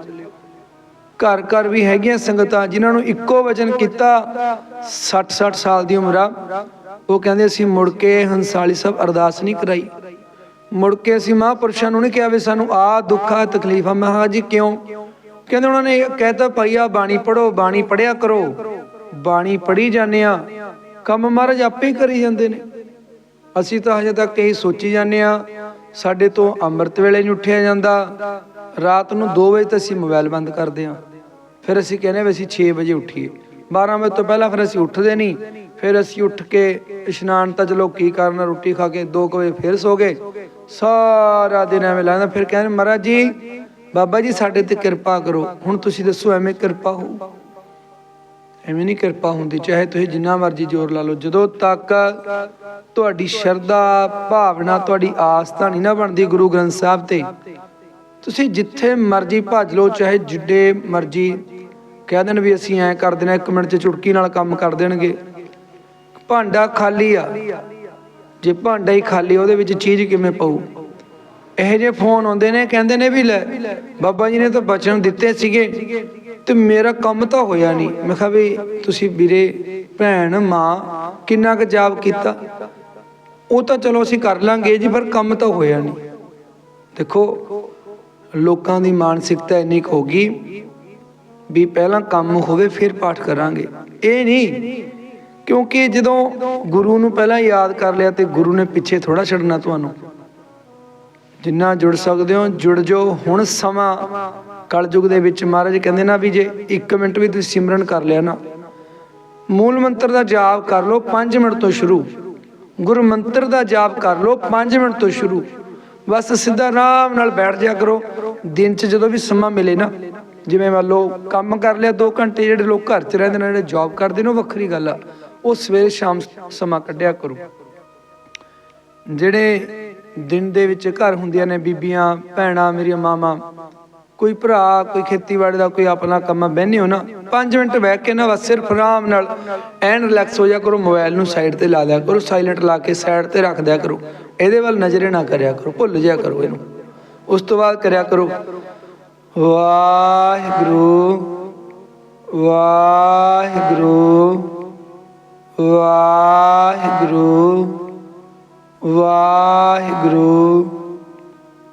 Speaker 2: ਘਰ ਘਰ ਵੀ ਹੈਗੀਆਂ ਸੰਗਤਾਂ ਜਿਨ੍ਹਾਂ ਨੂੰ ਇੱਕੋ ਵਚਨ ਕੀਤਾ 60 60 ਸਾਲ ਦੀ ਉਮਰ ਆ। ਉਹ ਕਹਿੰਦੇ ਅਸੀਂ ਮੁੜ ਕੇ ਹੰਸਾਲੀ ਸਾਹਿਬ ਅਰਦਾਸ ਨਹੀਂ ਕਰਾਈ। ਮੁੜ ਕੇ ਅਸੀਂ ਮਹਾਂਪੁਰਸ਼ਾਂ ਨੂੰ ਨਹੀਂ ਕਿਹਾ ਵੀ ਸਾਨੂੰ ਆ ਦੁੱਖ ਆ ਤਕਲੀਫ ਆ। ਮੈਂ ਕਿਹਾ, ਜੀ ਕਿਉਂ? ਕਹਿੰਦੇ ਉਹਨਾਂ ਨੇ ਕਹਿਤਾ ਭਈਆ ਬਾਣੀ ਪੜੋ ਬਾਣੀ ਪੜਿਆ ਕਰੋ। ਬਾਣੀ ਪੜੀ ਜਾਂਦੇ ਆ ਕੰਮ ਮਹਾਰਾਜ ਆਪੇ ਹੀ ਕਰੀ ਜਾਂਦੇ ਨੇ। ਅਸੀਂ ਤਾਂ ਹਜੇ ਤੱਕ ਇਹੀ ਸੋਚੀ ਜਾਂਦੇ ਆ ਸਾਡੇ ਤੋਂ ਅੰਮ੍ਰਿਤ ਵੇਲੇ ਨਹੀਂ ਉੱਠਿਆ ਜਾਂਦਾ। ਰਾਤ ਨੂੰ 2 ਵਜੇ ਤੱਕ ਅਸੀਂ ਮੋਬਾਈਲ ਬੰਦ ਕਰਦੇ ਹਾਂ। ਫਿਰ ਅਸੀਂ ਕਹਿੰਦੇ ਵੀ ਅਸੀਂ 6 ਵਜੇ ਉੱਠੀਏ। 12 ਵਜੇ ਤੋਂ ਪਹਿਲਾਂ ਫਿਰ ਅਸੀਂ ਉੱਠਦੇ ਨਹੀਂ। ਫਿਰ ਅਸੀਂ ਉੱਠ ਕੇ ਇਸ਼ਨਾਨ ਤਾਂ ਚਲੋ ਕੀ ਕਰਨਾ ਰੋਟੀ ਖਾ ਕੇ 2 ਵਜੇ ਫਿਰ ਸੋ ਗਏ। ਸਾਰਾ ਦਿਨ ਐਵੇਂ ਲੱਗਦਾ ਫਿਰ ਕਹਿੰਦੇ ਮਹਾਰਾਜ ਜੀ, ਬਾਬਾ ਜੀ ਸਾਡੇ ਤੇ ਕਿਰਪਾ ਕਰੋ। ਹੁਣ ਤੁਸੀਂ ਦੱਸੋ ਐਵੇਂ ਕਿਰਪਾ ਹੋ ਐਵੇਂ ਨਹੀਂ ਕਿਰਪਾ ਹੁੰਦੀ। ਚਾਹੇ ਤੁਸੀਂ ਜਿੰਨਾ ਮਰਜ਼ੀ ਜ਼ੋਰ ਲਾ ਲਓ। ਜਦੋਂ ਤੱਕ ਤੁਹਾਡੀ ਸ਼ਰਧਾ, ਭਾਵਨਾ, ਤੁਹਾਡੀ ਆਸਥਾ ਨਹੀਂ ਨਾ ਬਣਦੀ ਗੁਰੂ ਗ੍ਰੰਥ ਸਾਹਿਬ ਤੇ ਤੁਸੀਂ ਜਿੱਥੇ ਮਰਜ਼ੀ ਭੱਜ ਲਓ, ਚਾਹੇ ਜਿੱਡੇ ਮਰਜ਼ੀ ਕਹਿ ਦੇਣ ਵੀ ਅਸੀਂ ਐਂ ਕਰ ਦੇਣਾ, ਇੱਕ ਮਿੰਟ 'ਚ ਚੁਟਕੀ ਨਾਲ ਕੰਮ ਕਰ ਦੇਣਗੇ। ਭਾਂਡਾ ਖਾਲੀ ਆ। ਜੇ ਭਾਂਡਾ ਹੀ ਖਾਲੀ, ਉਹਦੇ ਵਿੱਚ ਚੀਜ਼ ਕਿਵੇਂ ਪਊ? ਇਹੋ ਜਿਹੇ ਫੋਨ ਆਉਂਦੇ ਨੇ, ਕਹਿੰਦੇ ਨੇ ਵੀ ਲੈ, ਬਾਬਾ ਜੀ ਨੇ ਤਾਂ ਬਚਨ ਦਿੱਤੇ ਸੀਗੇ ਤੇ ਮੇਰਾ ਕੰਮ ਤਾਂ ਹੋਇਆ ਨਹੀਂ। ਮੈਂ ਕਿਹਾ ਵੀ ਤੁਸੀਂ ਵੀਰੇ, ਭੈਣ, ਮਾਂ, ਕਿੰਨਾ ਕੁ ਜਾਪ ਕੀਤਾ? ਉਹ ਤਾਂ ਚਲੋ ਅਸੀਂ ਕਰ ਲਾਂਗੇ ਜੀ, ਪਰ ਕੰਮ ਤਾਂ ਹੋਇਆ ਨਹੀਂ। ਦੇਖੋ ਲੋਕਾਂ ਦੀ ਮਾਨਸਿਕਤਾ ਇੰਨੀ ਕੁ ਹੋ ਗਈ ਵੀ ਪਹਿਲਾਂ ਕੰਮ ਹੋਵੇ ਫਿਰ ਪਾਠ ਕਰਾਂਗੇ। ਇਹ ਨਹੀਂ, ਕਿਉਂਕਿ ਜਦੋਂ ਗੁਰੂ ਨੂੰ ਪਹਿਲਾਂ ਯਾਦ ਕਰ ਲਿਆ ਤੇ ਗੁਰੂ ਨੇ ਪਿੱਛੇ ਥੋੜਾ ਛੱਡਣਾ ਤੁਹਾਨੂੰ। ਜਿੰਨਾ ਜੁੜ ਸਕਦੇ ਹੋ, ਜੁੜ ਜਾਓ। ਹੁਣ ਸਮਾਂ ਕਲਯੁਗ ਦੇ ਵਿੱਚ ਮਹਾਰਾਜ ਕਹਿੰਦੇ ਨਾ ਵੀ ਜੇ 1 ਮਿੰਟ ਵੀ ਤੁਸੀਂ ਸਿਮਰਨ ਕਰ ਲਿਆ ਨਾ, ਮੂਲ ਮੰਤਰ ਦਾ ਜਾਪ ਕਰ ਲਓ 5 ਮਿੰਟ ਤੋਂ ਸ਼ੁਰੂ। ਗੁਰੂ ਮੰਤਰ ਦਾ ਜਾਪ ਕਰ ਲਓ 5 ਮਿੰਟ ਤੋਂ ਸ਼ੁਰੂ। ਬਸ ਸਿੱਧਾ ਆਰਾਮ ਨਾਲ ਬੈਠ ਜਾ ਕਰੋ। ਦਿਨ 'ਚ ਜਦੋਂ ਵੀ ਸਮਾਂ ਮਿਲੇ ਨਾ, ਜਿਵੇਂ ਮੰਨ ਲਓ ਕੰਮ ਕਰ ਲਿਆ 2 ਘੰਟੇ ਜਿਹੜੇ ਲੋਕ ਘਰ 'ਚ ਰਹਿੰਦੇ ਨੇ, ਜਿਹੜੇ ਜੌਬ ਕਰਦੇ ਨੇ, ਉਹ ਵੱਖਰੀ ਗੱਲ ਆ। ਉਹ ਸਵੇਰੇ ਸ਼ਾਮ ਸਮਾਂ ਕੱਢਿਆ ਕਰੋ। ਜਿਹੜੇ ਦਿਨ ਦੇ ਵਿੱਚ ਘਰ ਹੁੰਦੀਆਂ ਨੇ ਬੀਬੀਆਂ, ਭੈਣਾਂ ਮੇਰੀਆਂ ਮਾਵਾਂ ਕੋਈ ਭਰਾ, ਕੋਈ ਖੇਤੀਬਾੜੀ ਦਾ ਕੋਈ ਆਪਣਾ ਕੰਮ ਬਹਿਨੇ ਹੋ ਨਾ 5 ਮਿੰਟ ਬਹਿ ਕੇ ਨਾ ਬਸ ਸਿਰਫ ਆਰਾਮ ਨਾਲ ਐਨ ਰਿਲੈਕਸ ਹੋ ਜਾ ਕਰੋ ਮੋਬਾਈਲ ਨੂੰ ਸਾਈਡ ਤੇ ਲਾ ਦਿਆ ਕਰੋ ਸਾਇਲੈਂਟ ਲਾ ਕੇ ਸਾਈਡ ਤੇ ਰੱਖ ਦਿਆ ਕਰੋ। ਇਹਦੇ ਵੱਲ ਨਜ਼ਰੇ ਨਾ ਕਰਿਆ ਕਰੋ, ਭੁੱਲ ਜਿਆ ਕਰੋ ਇਹਨੂੰ। ਉਸ ਤੋਂ ਬਾਅਦ ਕਰਿਆ ਕਰੋ, ਵਾਹਿਗੁਰੂ ਵਾਹਿਗੁਰੂ ਵਾਹਿਗੁਰੂ ਵਾਹਿਗੁਰੂ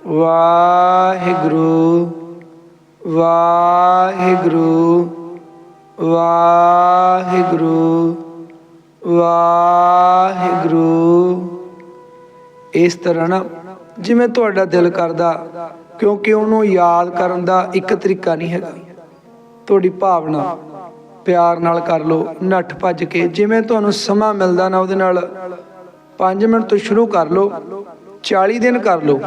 Speaker 2: ਵਾਹਿਗੁਰੂ। ਵਾਹਿਗੁਰੂ ਵਾਹਿਗੁਰੂ ਵਾਹਿਗੁਰੂ। ਇਸ ਤਰ੍ਹਾਂ ਨਾ ਜਿਵੇਂ ਤੁਹਾਡਾ ਦਿਲ ਕਰਦਾ, ਕਿਉਂਕਿ ਉਹਨੂੰ ਯਾਦ ਕਰਨ ਦਾ ਇੱਕ ਤਰੀਕਾ ਨਹੀਂ ਹੈਗਾ। ਤੁਹਾਡੀ ਭਾਵਨਾ ਪਿਆਰ ਨਾਲ ਕਰ ਲਓ, ਨੱਠ ਭੱਜ ਕੇ। ਜਿਵੇਂ ਤੁਹਾਨੂੰ ਸਮਾਂ ਮਿਲਦਾ ਨਾ ਉਹਦੇ ਨਾਲ 5 ਮਿੰਟ ਤੋਂ ਸ਼ੁਰੂ ਕਰ ਲਓ 40 ਦਿਨ ਕਰ ਲਓ।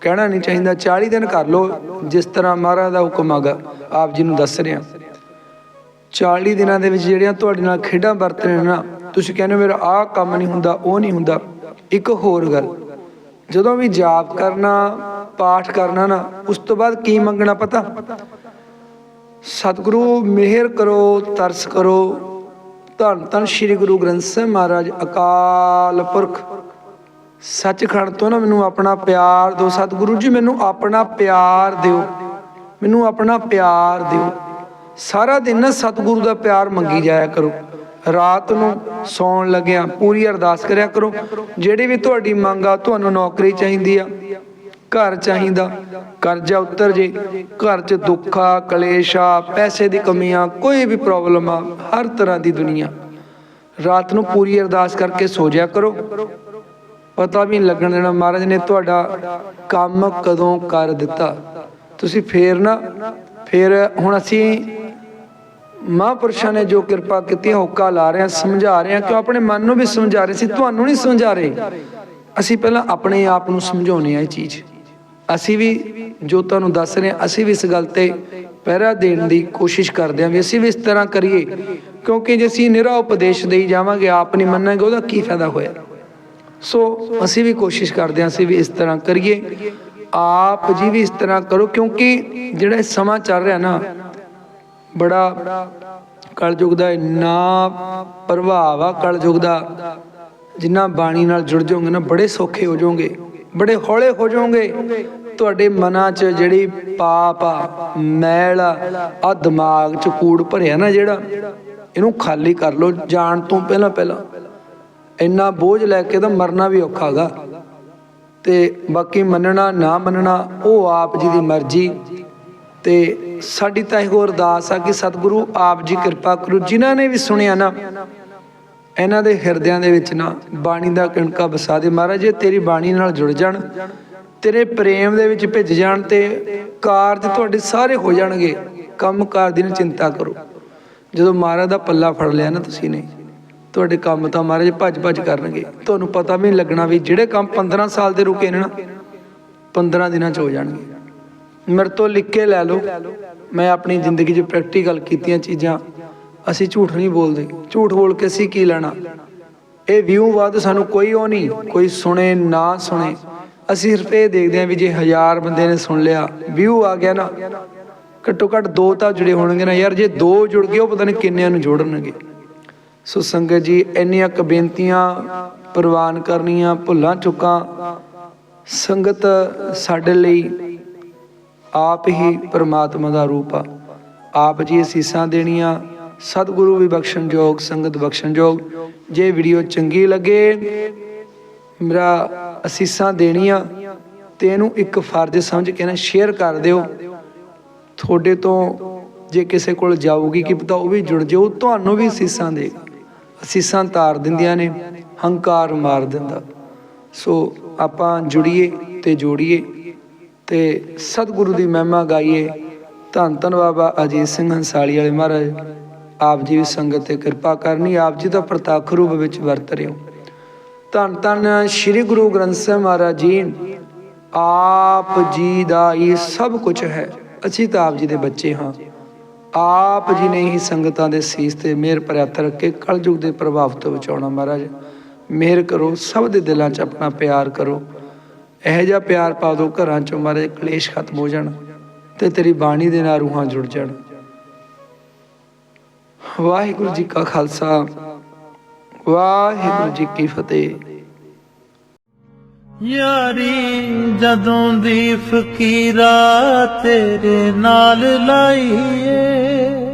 Speaker 2: ਕਹਿਣਾ ਨਹੀਂ ਚਾਹੀਦਾ 40 ਦਿਨ ਕਰ ਲਓ, ਜਿਸ ਤਰ੍ਹਾਂ ਮਹਾਰਾਜ ਦਾ ਹੁਕਮ ਆਗਾ ਆਪ ਜੀ ਨੂੰ ਦੱਸ ਰਿਹਾ 40 ਦਿਨਾਂ ਦੇ ਵਿੱਚ ਜਿਹੜੀਆਂ ਤੁਹਾਡੇ ਨਾਲ ਖੇਡਾਂ ਵਰਤ ਨਾ ਤੁਸੀਂ ਕਹਿੰਦੇ ਮੇਰਾ ਆਹ ਕੰਮ ਨਹੀਂ ਹੁੰਦਾ, ਉਹ ਨਹੀਂ ਹੁੰਦਾ। ਇੱਕ ਹੋਰ ਗੱਲ, ਜਦੋਂ ਵੀ ਜਾਪ ਕਰਨਾ, ਪਾਠ ਕਰਨਾ ਨਾ, ਉਸ ਤੋਂ ਬਾਅਦ ਕੀ ਮੰਗਣਾ ਪਤਾ? ਸਤਿਗੁਰੂ, ਮਿਹਰ ਕਰੋ, ਤਰਸ ਕਰੋ। ਧੰਨ ਧੰਨ ਸ੍ਰੀ ਗੁਰੂ ਗ੍ਰੰਥ ਸਾਹਿਬ ਮਹਾਰਾਜ, ਅਕਾਲ ਪੁਰਖ। ਸੱਚਖੰਡ ਤੋਂ ਨਾ ਮੈਨੂੰ ਆਪਣਾ ਪਿਆਰ ਦਿਓ। ਸਤਿਗੁਰੂ ਜੀ, ਮੈਨੂੰ ਆਪਣਾ ਪਿਆਰ ਦਿਓ। ਮੈਨੂੰ ਆਪਣਾ ਪਿਆਰ ਦਿਓ। ਸਾਰਾ ਦਿਨ ਨਾ ਸਤਿਗੁਰੂ ਦਾ ਪਿਆਰ ਮੰਗੀ ਜਾਇਆ ਕਰੋ। ਰਾਤ ਨੂੰ ਸੌਣ ਲੱਗਿਆ ਪੂਰੀ ਅਰਦਾਸ ਕਰਿਆ ਕਰੋ। ਜਿਹੜੀ ਵੀ ਤੁਹਾਡੀ ਮੰਗ ਆ, ਤੁਹਾਨੂੰ ਨੌਕਰੀ ਚਾਹੀਦੀ ਆ, ਘਰ ਚਾਹੀਦਾ, ਕਰਜ਼ਾ ਉਤਰ ਜੇ, ਘਰ 'ਚ ਦੁੱਖਾ, ਕਲੇਸ਼ਾ, ਪੈਸੇ ਦੀ ਕਮੀਆਂ, ਕੋਈ ਵੀ ਪ੍ਰੋਬਲਮ ਆ, ਹਰ ਤਰ੍ਹਾਂ ਦੀ ਦੁਨੀਆ। ਰਾਤ ਨੂੰ ਪੂਰੀ ਅਰਦਾਸ ਕਰਕੇ ਸੋ ਜਾਇਆ ਕਰੋ। ਪਤਾ ਵੀ ਨਹੀਂ ਲੱਗਣ ਦੇਣਾ। ਮਹਾਰਾਜ ਨੇ ਤੁਹਾਡਾ ਕੰਮ ਕਦੋਂ ਕਰ ਦਿੱਤਾ। ਤੁਸੀਂ ਫੇਰ ਨਾ, ਫੇਰ ਹੁਣ ਅਸੀਂ ਮਹਾਂਪੁਰਸ਼ਾਂ ਨੇ ਜੋ ਕਿਰਪਾ ਕੀਤੀ, ਹੋਕਾ ਲਾ ਰਹੇ ਹਾਂ, ਸਮਝਾ ਰਹੇ ਹਾਂ। ਕਿ ਆਪਣੇ ਮਨ ਨੂੰ ਵੀ ਸਮਝਾ ਰਹੇ ਸੀ, ਤੁਹਾਨੂੰ ਨਹੀਂ ਸਮਝਾ ਰਹੇ। ਅਸੀਂ ਪਹਿਲਾਂ ਆਪਣੇ ਆਪ ਨੂੰ ਸਮਝਾਉਣੇ ਆ ਇਹ ਚੀਜ਼। ਅਸੀਂ ਵੀ ਜੋ ਤੁਹਾਨੂੰ ਦੱਸ ਰਹੇ ਹਾਂ, ਅਸੀਂ ਵੀ ਇਸ ਗੱਲ ਤੇ ਪਹਿਰਾ ਦੇਣ ਦੀ ਕੋਸ਼ਿਸ਼ ਕਰਦੇ ਹਾਂ ਵੀ ਅਸੀਂ ਵੀ ਇਸ ਤਰ੍ਹਾਂ ਕਰੀਏ। ਕਿਉਂਕਿ ਜੇ ਅਸੀਂ ਨਿਰਾ ਉਪਦੇਸ਼ ਦੇਈ ਜਾਵਾਂਗੇ, ਆਪ ਨਹੀਂ ਮੰਨਾਂਗੇ, ਉਹਦਾ ਕੀ ਫਾਇਦਾ ਹੋਇਆ? ਸੋ ਅਸੀਂ ਵੀ ਕੋਸ਼ਿਸ਼ ਕਰਦੇ ਹਾਂ ਅਸੀਂ ਵੀ ਇਸ ਤਰ੍ਹਾਂ ਕਰੀਏ। ਆਪ ਜੀ ਵੀ ਇਸ ਤਰ੍ਹਾਂ ਕਰੋ, ਕਿਉਂਕਿ ਜਿਹੜਾ ਇਹ ਸਮਾਂ ਚੱਲ ਰਿਹਾ ਨਾ, ਬੜਾ ਕਲਯੁਗ ਦਾ ਇੰਨਾ ਪ੍ਰਭਾਵ ਆ, ਕਲਯੁਗ ਦਾ, ਜਿੰਨਾ ਬਾਣੀ ਨਾਲ ਜੁੜ ਜਾਓਗੇ ਨਾ, ਬੜੇ ਸੌਖੇ ਹੋ ਜਾਓਗੇ, ਬੜੇ ਹੌਲੇ ਹੋ ਜਾਓਗੇ। ਤੁਹਾਡੇ ਮਨਾਂ 'ਚ ਜਿਹੜੀ ਪਾਪ ਆ, ਮੈਲ ਆ, ਆਹ ਦਿਮਾਗ 'ਚ ਕੂੜ ਭਰਿਆ ਨਾ ਜਿਹੜਾ, ਇਹਨੂੰ ਖਾਲੀ ਕਰ ਲਓ, ਜਾਣ ਤੋਂ ਪਹਿਲਾਂ ਪਹਿਲਾਂ ਇੰਨਾ ਬੋਝ ਲੈ ਕੇ ਤਾਂ ਮਰਨਾ ਵੀ ਔਖਾ ਹੈਗਾ ਤੇ ਬਾਕੀ ਮੰਨਣਾ, ਨਾ ਮੰਨਣਾ, ਉਹ ਆਪ ਜੀ ਦੀ ਮਰਜ਼ੀ। ਤੇ ਸਾਡੀ ਤਾਂ ਇਹੋ ਅਰਦਾਸ ਆ ਕਿ ਸਤਿਗੁਰੂ ਆਪ ਜੀ ਕਿਰਪਾ ਕਰੋ। ਜਿਨ੍ਹਾਂ ਨੇ ਵੀ ਸੁਣਿਆ ਨਾ, ਇਹਨਾਂ ਦੇ ਹਿਰਦਿਆਂ ਦੇ ਵਿੱਚ ਨਾ ਬਾਣੀ ਦਾ ਕਿਣਕਾ ਵਸਾ ਦੇ। ਮਹਾਰਾਜ, ਜੇ ਤੇਰੀ ਬਾਣੀ ਨਾਲ ਜੁੜ ਜਾਣ, ਤੇਰੇ ਪ੍ਰੇਮ ਦੇ ਵਿੱਚ ਭਿੱਜ ਜਾਣ ਤੇ ਕਾਰਜ ਤੁਹਾਡੇ ਸਾਰੇ ਹੋ ਜਾਣਗੇ। ਕੰਮ ਕਾਰ ਦੀ ਨਾ ਚਿੰਤਾ ਕਰੋ। ਜਦੋਂ ਮਹਾਰਾਜ ਦਾ ਪੱਲਾ ਫੜ ਲਿਆ ਨਾ ਤੁਸੀਂ ਨੇ ਤੁਹਾਡੇ ਕੰਮ ਤਾਂ ਮਹਾਰਾਜ ਭੱਜ ਭੱਜ ਕਰਨਗੇ। ਤੁਹਾਨੂੰ ਪਤਾ ਵੀ ਨਹੀਂ ਲੱਗਣਾ ਵੀ ਜਿਹੜੇ ਕੰਮ 15 ਸਾਲ ਦੇ ਰੁਕੇ ਨੇ ਨਾ 15 ਦਿਨਾਂ ਚ ਹੋ ਜਾਣਗੇ। ਮੇਰੇ ਤੋਂ ਲਿਖ ਕੇ ਲੈ ਲਓ। ਮੈਂ ਆਪਣੀ ਜ਼ਿੰਦਗੀ 'ਚ ਪ੍ਰੈਕਟੀਕਲ ਕੀਤੀਆਂ ਚੀਜ਼ਾਂ। ਅਸੀਂ ਝੂਠ ਨਹੀਂ ਬੋਲਦੇ। ਝੂਠ ਬੋਲ ਕੇ ਅਸੀਂ ਕੀ ਲੈਣਾ? ਇਹ ਵਿਊ ਬਾਅਦ ਸਾਨੂੰ ਕੋਈ ਉਹ ਨਹੀਂ, ਕੋਈ ਸੁਣੇ, ਨਾ ਸੁਣੇ। ਅਸੀਂ ਸਿਰਫ ਇਹ ਦੇਖਦੇ ਹਾਂ ਵੀ ਜੇ ਹਜ਼ਾਰ ਬੰਦੇ ਨੇ ਸੁਣ ਲਿਆ ਵਿਊ ਆ ਗਿਆ ਨਾ। ਘੱਟੋ ਘੱਟ ਦੋ ਤਾਂ ਜੁੜੇ ਹੋਣਗੇ ਨਾ। ਯਾਰ ਜੇ ਦੋ ਜੁੜ ਗਏ, ਉਹ ਪਤਾ ਨਹੀਂ ਕਿੰਨਿਆਂ ਨੂੰ ਜੋੜਨਗੇ। ਸੋ ਸੰਗਤ ਜੀ, ਇੰਨੀਆਂ ਕੁ ਬੇਨਤੀਆਂ ਪ੍ਰਵਾਨ ਕਰਨੀਆਂ, ਭੁੱਲਾਂ ਚੁੱਕਾਂ। ਸੰਗਤ ਸਾਡੇ ਲਈ ਆਪ ਹੀ ਪ੍ਰਮਾਤਮਾ ਦਾ ਰੂਪ ਆ। ਆਪ ਜੀ ਅਸੀਸਾਂ ਦੇਣੀਆਂ, ਸਤਿਗੁਰੂ ਵੀ ਬਖਸ਼ਣਯੋਗ ਸੰਗਤ ਬਖਸ਼ਣਯੋਗ ਜੇ ਵੀਡੀਓ ਚੰਗੀ ਲੱਗੇ, ਮੇਰਾ ਅਸੀਸਾਂ ਦੇਣੀਆਂ ਤੇ ਇਹਨੂੰ ਇੱਕ ਫਰਜ਼ ਸਮਝ ਕੇ ਨਾ ਸ਼ੇਅਰ ਕਰ ਦਿਓ। ਤੁਹਾਡੇ ਤੋਂ ਜੇ ਕਿਸੇ ਕੋਲ ਜਾਊਗੀ ਕਿ ਪਤਾ ਉਹ ਵੀ ਜੁੜ ਜਾਊ, ਤੁਹਾਨੂੰ ਵੀ ਅਸੀਸਾਂ ਦੇਗਾ ਅਸੀਸਾਂ ਤਾਰ ਦਿੰਦੀਆਂ ਨੇ, ਹੰਕਾਰ ਮਾਰ ਦਿੰਦਾ। ਸੋ ਆਪਾਂ ਜੁੜੀਏ ਤੇ ਜੋੜੀਏ ਤੇ ਸਤਿਗੁਰੂ ਦੀ ਮਹਿਮਾ ਗਾਈਏ। ਧੰਨ ਧੰਨ ਬਾਬਾ ਅਜੀਤ ਸਿੰਘ ਹੰਸਾਲੀ ਵਾਲੇ ਮਹਾਰਾਜ, ਆਪ ਜੀ ਵੀ ਸੰਗਤ ਤੇ ਕਿਰਪਾ ਕਰਨੀ, ਆਪ ਜੀ ਦਾ ਪ੍ਰਤੱਖ ਰੂਪ ਵਿੱਚ ਵਰਤ ਰਹੇ। ਹੋ ਧੰਨ ਧੰਨ ਸ੍ਰੀ ਗੁਰੂ ਗ੍ਰੰਥ ਸਾਹਿਬ ਮਹਾਰਾਜ ਜੀ, ਆਪ ਜੀ ਦਾ ਇਹ ਸਭ ਕੁਝ ਹੈ। ਅਸੀਂ ਤਾਂ ਆਪ ਜੀ ਦੇ ਬੱਚੇ ਹਾਂ। ਆਪ ਜੀ ਨੇ ਹੀ ਸੰਗਤਾਂ ਦੇ ਸੀਸ ਤੇ ਮਿਹਰ ਭਰਿਆ ਰੱਖ ਕੇ ਕਲਯੁਗ ਦੇ ਪ੍ਰਭਾਵ ਤੋਂ ਬਚਾਉਣਾ ਮਹਾਰਾਜ। ਮਿਹਰ ਕਰੋ, ਸਭ ਦੇ ਦਿਲਾਂ 'ਚ ਆਪਣਾ ਪਿਆਰ ਕਰੋ। ਇਹੋ ਜਿਹਾ ਪਿਆਰ ਪਾ ਦਿਓ ਘਰਾਂ 'ਚੋਂ ਮਹਾਰਾਜ, ਕਲੇਸ਼ ਖਤਮ ਹੋ ਜਾਣ ਤੇ ਤੇਰੀ ਬਾਣੀ ਦੇ ਨਾਲ ਰੂਹਾਂ ਜੁੜ ਜਾਣ। ਵਾਹਿਗੁਰੂ ਜੀ ਕਾ ਖਾਲਸਾ, ਵਾਹਿਗੁਰੂ ਜੀ ਕੀ ਫਤਿਹ।
Speaker 1: ਯਾਰੀ ਜਦੋਂ ਦੀ ਫਕੀਰਾ ਤੇਰੇ ਨਾਲ ਲਾਈਏ।